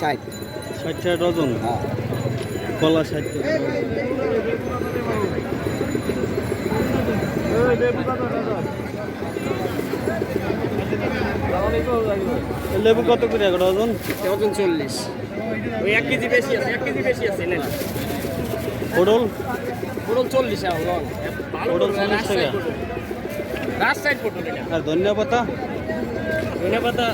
ষাট। খালি ষাট ষাট টাকা। ডজন হ্যাঁ কলা ষাট টাকা লেবু কত করে এক ডজন? ওজন চল্লিশ। ওই এক কেজি বেশি আছে এক কেজি বেশি আছে নেন। পটল? পটল চল্লিশ পটল পটল, 40 রাজশাহী টাকা। রাজশাহী পটল আর ধনিয়া পাতা? ধনে পাতা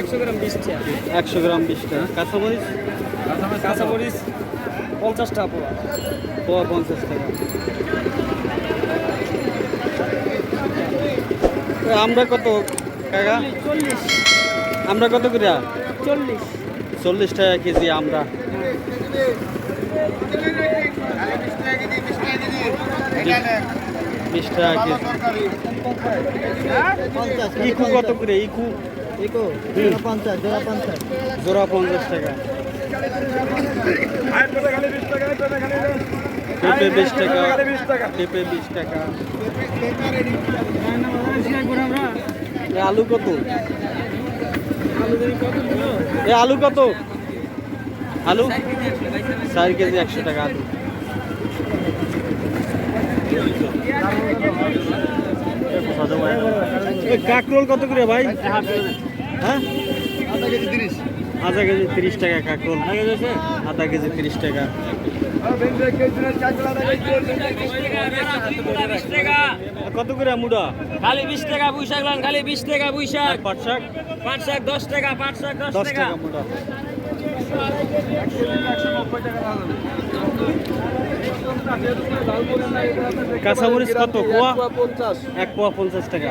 একশো গ্রাম বিশ টাকা একশো গ্রাম বিশ টাকা কাঁচামরিচ? কাঁচামরিচ পঞ্চাশ টাকা পোড়া পোয়া পঞ্চাশ টাকা। আমরা কত কাকা? চল্লিশ। আমরা কত করে? চল্লিশ। চল্লিশ টাকা কেজি আমরা। বিশ টাকা কেজি। ইকু কত করে? ইকু? জোড়া পঞ্চাশ টাকা। পেঁপে বিশ টাকা। পেঁপে বিশ টাকা। আলু কত? এ আলু কত? আলু? চার কেজি একশো টাকা আলু। কাকরোল কত করে ভাই? হ্যাঁ আধা কেজি তিরিশ টাকা কাকরোল আধা কেজি তিরিশ টাকা কত করে মুড়া খালি বিশ টাকা পুঁইশাক লান খালি বিশ টাকা পুঁইশাক পাট শাক পাঁচ শাক দশ টাকা পাঁচ শাক দশ টাকা মুড়া কাঁচামরিচ কত কোয়া এক পোয়া পঞ্চাশ টাকা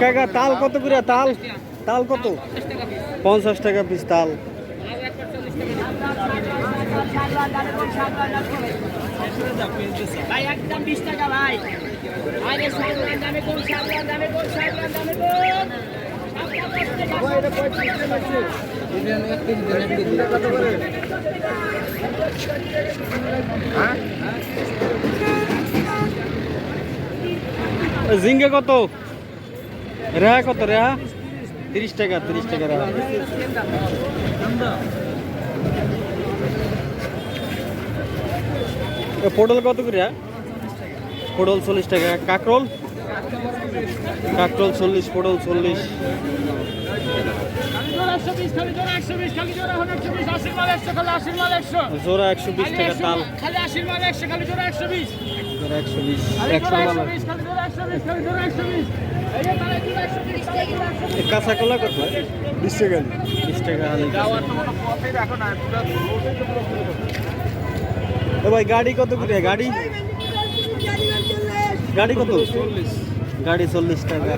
কাকা তাল কত করে? তাল? তাল কত? পঞ্চাশ টাকা পিস তাল। ভাই একদম বিশ টাকা ভাই আরে সাগরান দামে কোন সাগরান দামে কোন সাগরান দামে কোন ওই ঝিঙ্গে কত? রেহা কত, রেহা? তিরিশ টাকা তিরিশ টাকা রেহা। পটল কত করে পটল চল্লিশ টাকা। কাকরোল? কাকরোল চল্লিশ পটল চল্লিশ। একশো জোড়া একশো বিশ টাকা তাল। বিশ কাঁচা কলা কত? বিশ টাকা। বিশ টাকা ভাই গাড়ি কত করে? গাড়ি? গাড়ি কত? গাড়ি চল্লিশ টাকা।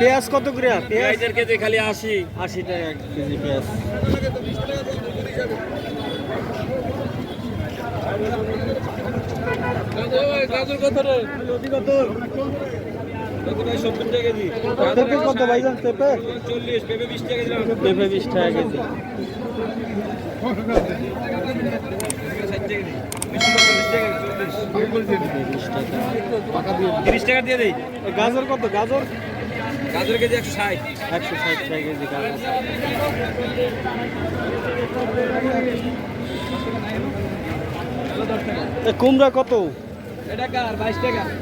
পেঁয়াজ কত করে? পেঁয়াজ কেজি খালি আশি আশি টাকা কেজি পেঁয়াজ। গাজর কত রে? কত পেঁপে কত ভাইজান পেঁপে পেঁপে বিশ টাকা কেজি। টাকা তিরিশ টাকা দিয়ে দেই। গাজর কত? গাজর? গাজর কেজি একশো ষাট। একশো ষাট টাকা কেজি গাজর। কুমড়া কত?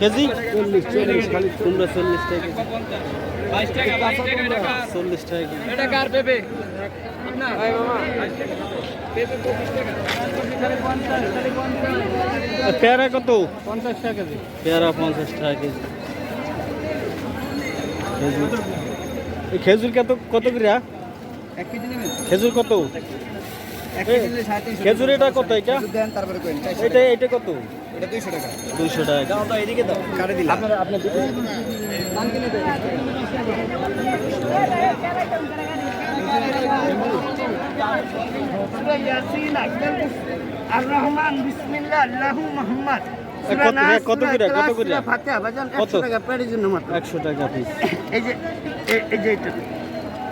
কেজি? চল্লিশ চল্লিশ খালি কুমড়া চল্লিশ টাকা চল্লিশ টাকা পেঁপে? পেয়ারা কত? পঞ্চাশ টাকা কেজি। পেয়ারা পঞ্চাশ টাকা কেজি। খেজুর। এই খেজুর কত কত নেবেন? খেজুর কত? খেজুর এটা কত এটা? এটা কত? এটা দুইশো টাকা। দুইশো টাকা। দাও দাও এদিকে দাও। কাটে দিলাম? আপনার আপনার আর রহমান বিসমিল্লাহ আল্লাহু মুহাম্মদ। কত- নাস, কত সূরা করে, কত করে? ফাতিহা বাজান 100 টাকা পেটের জন্য মাত্র। টাকা পিস এই যে এই- এই যে এটা।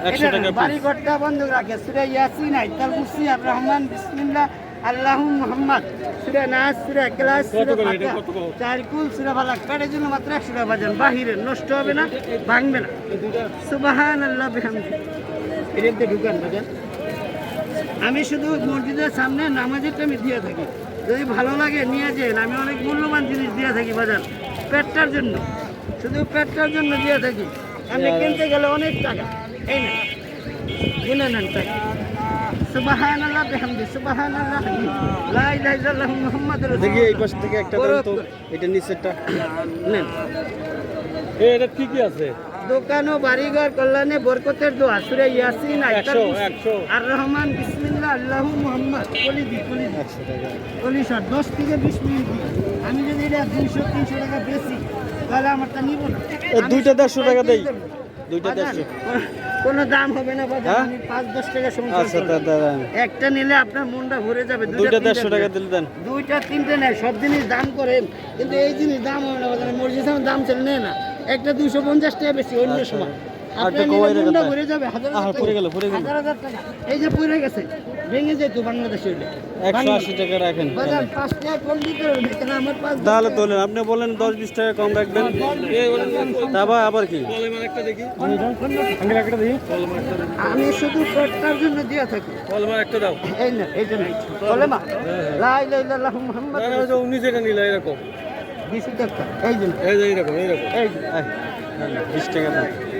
একশো টাকা বাড়ি পিস ঘরটা বন্ধ রাখে। সুরে ইয়াসিন আইতাল কুরসি আর রহমান বিসমিল্লাহ আল্লাহু মুহাম্মদ সুরে নাস সুরে ক্লাস সুরে ফাতিহা। চার কুল সুরে ফালাক পেটের জন্য মাত্র 100 টাকা বাজান। বাহিরে নষ্ট হবে না ভাঙবে না। সুবহানাল্লাহ বিহামদি। এর ঢুকান বাজান। আমি শুধু মসজিদের সামনে নামাজের টাইমে দিয়ে থাকি। যদি ভালো লাগে নিয়ে যান। আমি অনেক মূল্যবান জিনিস দিয়ে থাকি বাজার পেটটার জন্য। শুধু পেটটার জন্য দিয়ে থাকি। আমি কিনতে গেলে অনেক টাকা। এই না কিনে নেন টাকা। সুবাহান আল্লাহ বেহামদি সুবাহান আল্লাহ লা ইলাহা ইল্লাল্লাহ মুহাম্মাদুর দেখি এই পাশ থেকে একটা তো এটা নিচেরটা। নেন। এ, এটা কি কি আছে? দোকান ও বাড়িঘর কল্যাণে বরকতের দোয়া সুরে ইয়াসিন আর রহমান বিসমিল্লাহ আল্লাহু মুহাম্মদ কলি দি কলি দি। একশো টাকা। চল্লিশ দশ থেকে বিশ মিনিট দিই। আমি যদি এটা দুইশো তিনশো টাকা বেশি তাহলে আমারটা নিব না। দুইটা শুধু দেড়শো টাকা দেই। দুইটা বাজার, দেড়শো। কোনো- দাম হবে না হ্যাঁ? আমি পাঁচ দশ টাকা আচ্ছা দাদা একটা নিলে আপনার মনটা ভরে যাবে দুইটা, দেড়শো টাকা দিলে দেন। দুইটা তিনটে নেয় সব জিনিস দাম করেন কিন্তু এই জিনিস দাম হবে না বাজারে মসজিদ দাম চলে নেয় না। একটা দুইশো পঞ্চাশ টাকা বেশি অন্য আচ্ছা। সময়। আপনার মনটা ভরে যাবে। হাজার হাজার টাকা। এই যে পড়ে গেছে। ভেঙে যেত বাংলাদেশে হইলে একশো আশি টাকা রাখেন। তাহলে তোলেন আপনি বলেন দশ বিশ টাকা কম রাখবেন। তারপর আবার কি? আমি শুধু পেটটার জন্য দিয়ে থাকি। একটা দাও। এই না এইটা নাই কলেমা লা ইলাহা ইল্লাল্লাহু মুহাম্মাদুর নিজেটা নিলে এরকম। বিশ টাকা এই জন্য এই এইরকম এই। বিশ টাকা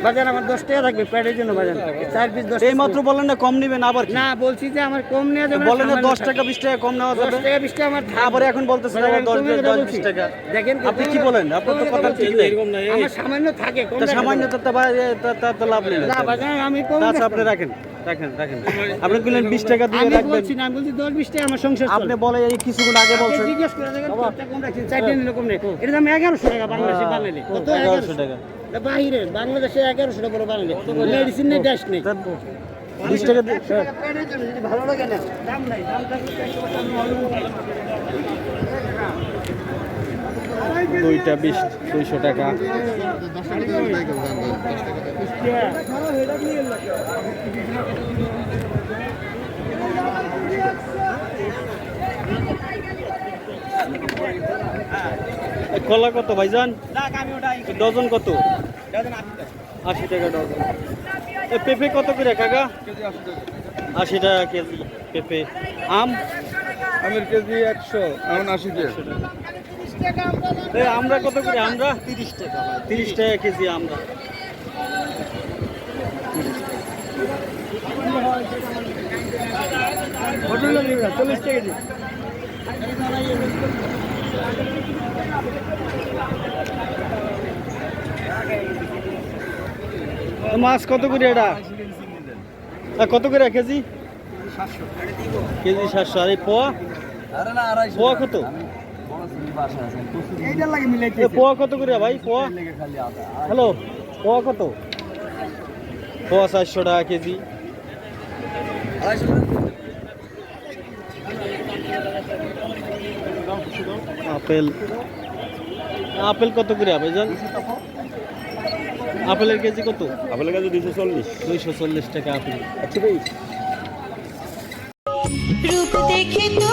বাজার আমার দশ টাকা থাকবে পেটের জন্য বাজার। চার পিস দশ এই মাত্র বলেন না কম নিবেন আবার না বলছি যে আমার কম নেওয়া যাবে বলেন না দশ টাকা বিশ টাকা কম নেওয়া যাবে। টাকা বিশ টাকা আমার আবার এখন আবার আমি দশ দশ বিশ টাকা। দেখেন আপনি কি বলেন? আপনার তো কথা ঠিক নেই। আমার সামান্য থাকে তা সামান্য তো লাভ নেই। না বাজার আমি কম রাখব। আপনি রাখেন রাখেন রাখেন। আপনি বললেন টাকা দিয়ে আমি বলছি না আমি বলছি টাকা আমার সংসার চলে। আপনি বলে এই কিছুক্ষণ আগে আপনি বলছেন। জিজ্ঞেস করে দেখেন কম রাখছেন, চারটে নিলে কম নেই। এর দাম এগারোশো টাকা বাংলাদেশে বানাইলে। কত টাকা। বাহিরে বাংলাদেশে এগারোশো টাকা করে বানাইলে মেডিসিন নেই ড্যাশ নেই। বিশ টাকা ভালো লাগে না দাম নাই। দুইটা বিশ দুইশো টাকা। এ, কলা কত ভাইজান? ডজন কত? আশি টাকা। ডজন। এ পেঁপে কত করে কাকা? আশি টাকা। কেজি পেঁপে। আম? আমের কেজি একশো এখন আশি এ আমরা কত করে আমরা? তিরিশ টাকা তিরিশ টাকা কেজি আমরা। চল্লিশ টাকা এ, মাছ কত করে এটা? কত করে কেজি? কেজি সাতশো। আর এই পোয়া? পোয়া কত? পোয়া কত করে ভাই? পোয়া? হ্যালো, পোয়া কত? পোয়া চারশো টাকা কেজি। আপেল। আপেল কত করে ভাইজান? আপেলের কেজি কত? আপেলের কেজি দুইশো চল্লিশ। দুইশো চল্লিশ টাকা আপেল। আচ্ছা ভাই। রূপ দেখে তোর